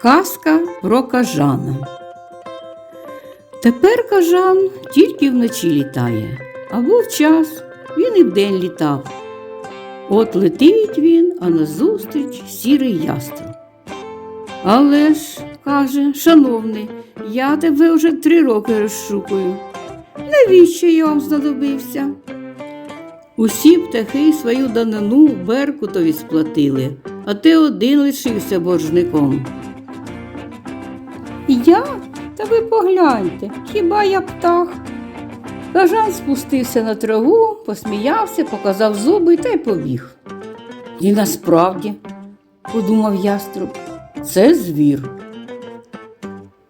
Казка про кажана. Тепер кажан тільки вночі літає, а був час, він і вдень літав. От летить він, а назустріч сірий яструб. Але ж, каже, шановний, я тебе вже три роки розшукую. Навіщо я вам знадобився? Усі птахи свою данину Беркутові сплатили, а ти один лишився боржником. Я? Та ви погляньте, хіба я птах? Кажан спустився на траву, посміявся, показав зуби та й побіг. І насправді, подумав яструб, це звір.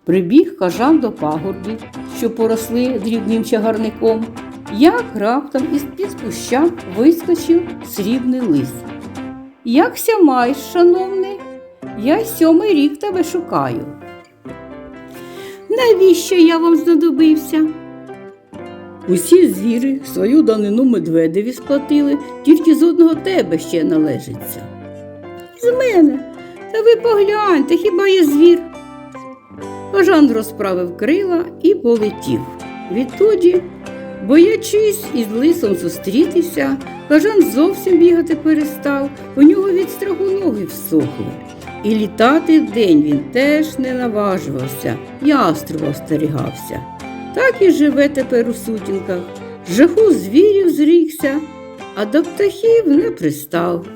Прибіг кажан до пагорбів, що поросли дрібним чагарником, як раптом із під куща вискочив срібний лис. Якся маєш, шановний, я сьомий рік тебе шукаю. Навіщо я вам знадобився? Усі звіри свою данину медведеві сплатили, тільки з одного тебе ще належиться. З мене. Та ви погляньте, хіба я звір? Кажан розправив крила і полетів. Відтоді, боячись із лисом зустрітися, кажан зовсім бігати перестав, у нього від страху ноги всохли. І літати вдень він теж не наважувався, яструба остерігався. Так і живе тепер у сутінках. Жаху звірів зрікся, а до птахів не пристав.